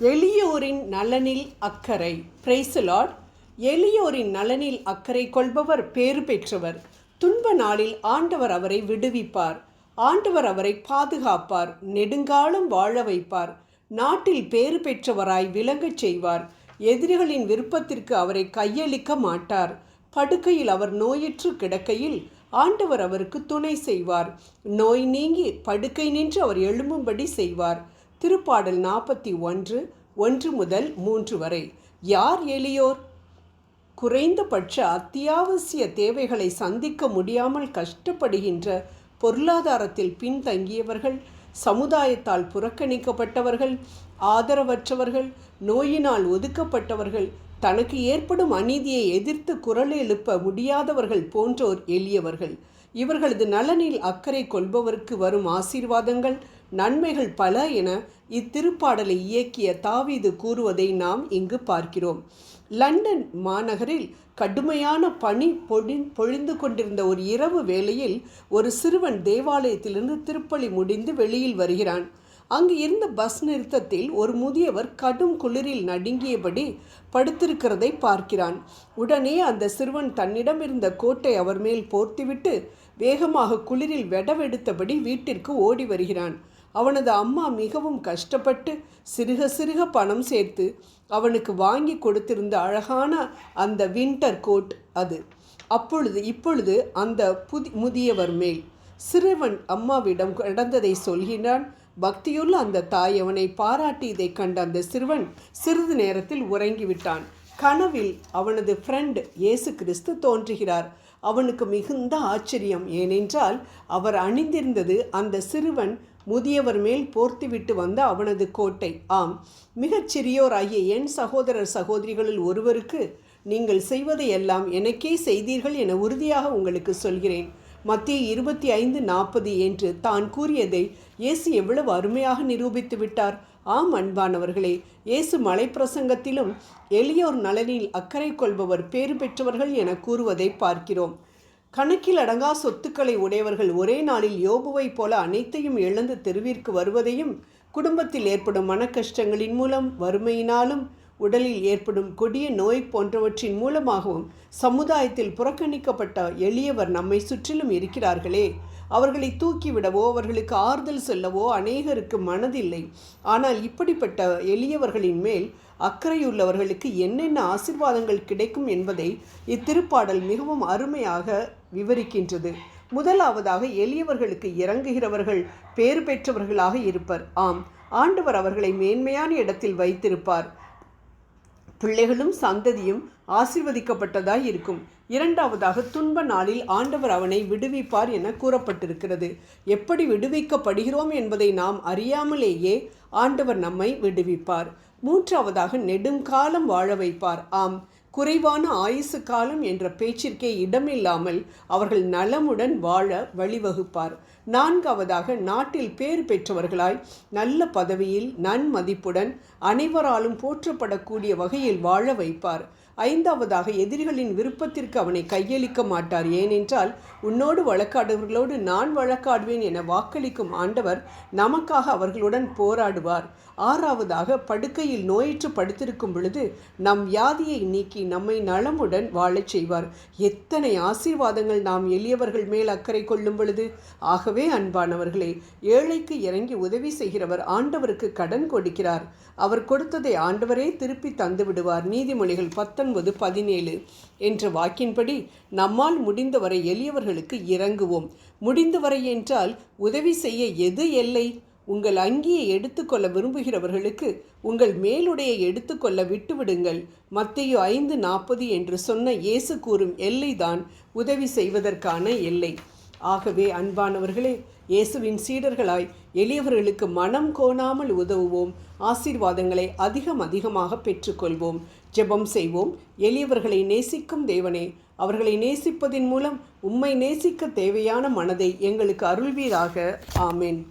எளியோரின் நலனில் அக்கறை. பிரைசலாட் எளியோரின் நலனில் அக்கறை கொள்பவர் பேறு பெற்றவர். துன்ப நாளில் ஆண்டவர் அவரை விடுவிப்பார். ஆண்டவர் அவரை பாதுகாப்பார். நெடுங்காலம் வாழ வைப்பார். நாட்டில் பேறு பெற்றவராய் விளங்கச் செய்வார். எதிரிகளின் விருப்பத்திற்கு அவரை கையளிக்க மாட்டார். படுக்கையில் அவர் நோயற்று கிடக்கையில் ஆண்டவர் அவருக்கு துணை செய்வார். நோய் நீங்கி படுக்கை நின்று அவர் எழும்பும்படி செய்வார். திருப்பாடல் நாற்பத்தி ஒன்று ஒன்று முதல் மூன்று வரை. யார் எளியோர்? குறைந்தபட்ச அத்தியாவசிய தேவைகளை சந்திக்க முடியாமல் கஷ்டப்படுகின்ற பொருளாதாரத்தில் பின்தங்கியவர்கள் சமுதாயத்தால் புறக்கணிக்கப்பட்டவர்கள் ஆதரவற்றவர்கள் நோயினால் ஒதுக்கப்பட்டவர்கள் தனக்கு ஏற்படும் அநீதியை எதிர்த்து குரல் எழுப்ப முடியாதவர்கள் போன்றோர் எளியவர்கள். இவர்களது நலனில் அக்கறை கொள்பவருக்கு வரும் ஆசீர்வாதங்கள் நன்மைகள் பல என இத்திருப்பாடலை இயக்கிய தாவீது கூறுவதை நாம் இங்கு பார்க்கிறோம். லண்டன் மாநகரில் கடுமையான பனி பொழி பொழிந்து கொண்டிருந்த ஒரு இரவு வேளையில் ஒரு சிறுவன் தேவாலயத்திலிருந்து திருப்பலி முடிந்து வெளியில் வருகிறான். அங்கு இருந்த பஸ் நிறுத்தத்தில் ஒரு முதியவர் கடும் குளிரில் நடுங்கியபடி படுத்திருக்கிறதை பார்க்கிறான். உடனே அந்த சிறுவன் தன்னிடம் இருந்த கோட்டை அவர் மேல் போர்த்திவிட்டு வேகமாக குளிரில் வெடவெடுத்தபடி வீட்டிற்கு ஓடி வருகிறான். அவனது அம்மா மிகவும் கஷ்டப்பட்டு சிறுக சிறுக பணம் சேர்த்து அவனுக்கு வாங்கி கொடுத்திருந்த அழகான அந்த வின்டர் கோட் அது. அப்பொழுது இப்பொழுது அந்த புதி முதியவர் மேல். சிறுவன் அம்மாவிடம் நடந்ததை சொல்கிறான். பக்தியுள்ள அந்த தாய் அவனை பாராட்டி இதை கண்ட அந்த சிறுவன் சிறிது நேரத்தில் உறங்கிவிட்டான். கனவில் அவனது ஃப்ரெண்ட் இயேசு கிறிஸ்து தோன்றுகிறார். அவனுக்கு மிகுந்த ஆச்சரியம். ஏனென்றால் அவர் அணிந்திருந்தது அந்த சிறுவன் முதியவர் மேல் போர்த்துவிட்டு வந்த அவனது கோட்டை. ஆம் மிகச் சிறியோராகிய என் சகோதரர் சகோதரிகளில் ஒருவருக்கு நீங்கள் செய்வதையெல்லாம் எனக்கே செய்தீர்கள் என உறுதியாக உங்களுக்கு சொல்கிறேன். மத்திய இருபத்தி ஐந்து நாற்பது என்று தான் கூறியதை இயேசு எவ்வளவு அருமையாக நிரூபித்து விட்டார். ஆம் அன்பானவர்களே இயேசு மலைப்பிரசங்கத்திலும் எளியோர் நலனில் அக்கறை கொள்பவர் பேறு பெற்றவர்கள் என கூறுவதை பார்க்கிறோம். கணக்கில் அடங்கா சொத்துக்களை உடையவர்கள் ஒரே நாளில் யோபுவைப் போல அனைத்தையும் இழந்து தெருவிற்கு வருவதையும் குடும்பத்தில் ஏற்படும் மனக்கஷ்டங்களின் மூலம் வறுமையினாலும் உடலில் ஏற்படும் கொடிய நோய் போன்றவற்றின் மூலமாகவும் சமுதாயத்தில் புறக்கணிக்கப்பட்ட எளியவர் நம்மை சுற்றிலும் இருக்கிறார்களே. அவர்களை தூக்கிவிடவோ அவர்களுக்கு ஆறுதல் சொல்லவோ அநேகருக்கு மனதில்லை. ஆனால் இப்படிப்பட்ட எளியவர்களின் மேல் அக்கறையுள்ளவர்களுக்கு என்னென்ன ஆசிர்வாதங்கள் கிடைக்கும் என்பதை இத்திருப்பாடல் மிகவும் அருமையாக விவரிக்கின்றது. முதலாவதாக எளியவர்களுக்கு இறங்குகிறவர்கள் பேறு பெற்றவர்களாக இருப்பர். ஆம் ஆண்டவர் அவர்களை மேன்மையான இடத்தில் வைத்திருப்பார். பிள்ளைகளும் சந்ததியும் ஆசிர்வதிக்கப்பட்டதாய் இருக்கும். இரண்டாவதாக துன்ப நாளில் ஆண்டவர் அவனை விடுவிப்பார் என கூறப்பட்டிருக்கிறது. எப்படி விடுவிக்கப்படுகிறோம் என்பதை நாம் அறியாமலேயே ஆண்டவர் நம்மை விடுவிப்பார். மூன்றாவதாக நெடுங்காலம் வாழ வைப்பார். ஆம் குறைவான ஆயுசு காலம் என்ற பேச்சிற்கே இடமில்லாமல் அவர்கள் நலமுடன் வாழ வழிவகுப்பார். நான்காவதாக நாட்டில் பேர் பெற்றவர்களாய் நல்ல பதவியில் நன்மதிப்புடன் அனைவராலும் போற்றப்படக்கூடிய வகையில் வாழ வைப்பார். ஐந்தாவதாக எதிரிகளின் விருப்பத்திற்கு அவனை கையளிக்க மாட்டார். ஏனென்றால் உன்னோடு வழக்காடுவர்களோடு நான் வழக்காடுவேன் என வாக்களிக்கும் ஆண்டவர் நமக்காக அவர்களுடன் போராடுவார். ஆறாவதாக படுக்கையில் நோயிற்று படுத்திருக்கும் பொழுது நம் வியாதியை நீக்கி நம்மை நலமுடன் வாழச் செய்வார். எத்தனை ஆசீர்வாதங்கள் நாம் எளியவர்கள் மேல் அக்கறை கொள்ளும் பொழுது! ஆகவே அன்பானவர்களே ஏழைக்கு இறங்கி உதவி செய்கிறவர் ஆண்டவருக்கு கடன் கொடுக்கிறார். அவர் கொடுத்ததை ஆண்டவரே திருப்பி தந்து விடுவார் நீதிமொழிகள் பத்தொன்பது பதினேழு என்ற வாக்கின்படி நம்மால் முடிந்தவரை எளியவர்களுக்கு இறங்குவோம். முடிந்தவரை என்றால் உதவி செய்ய எது எல்லை உங்கள் அங்கியை எடுத்துக்கொள்ள விரும்புகிறவர்களுக்கு உங்கள் மேலுடையை எடுத்துக்கொள்ள விட்டுவிடுங்கள். மத்தையோ ஐந்து நாற்பது என்று சொன்ன இயேசு கூறும் எல்லைதான் உதவி செய்வதற்கான எல்லை. ஆகவே அன்பானவர்களே இயேசுவின் சீடர்களாய் எளியவர்களுக்கு மனம் கோணாமல் உதவுவோம். ஆசீர்வாதங்களை அதிகம் அதிகமாக பெற்றுக்கொள்வோம். ஜெபம் செய்வோம். எளியவர்களை நேசிக்கும் தேவனே அவர்களை நேசிப்பதின் மூலம் உம்மை நேசிக்க தேவையான மனதை எங்களுக்கு அருள்வீராக. ஆமேன்.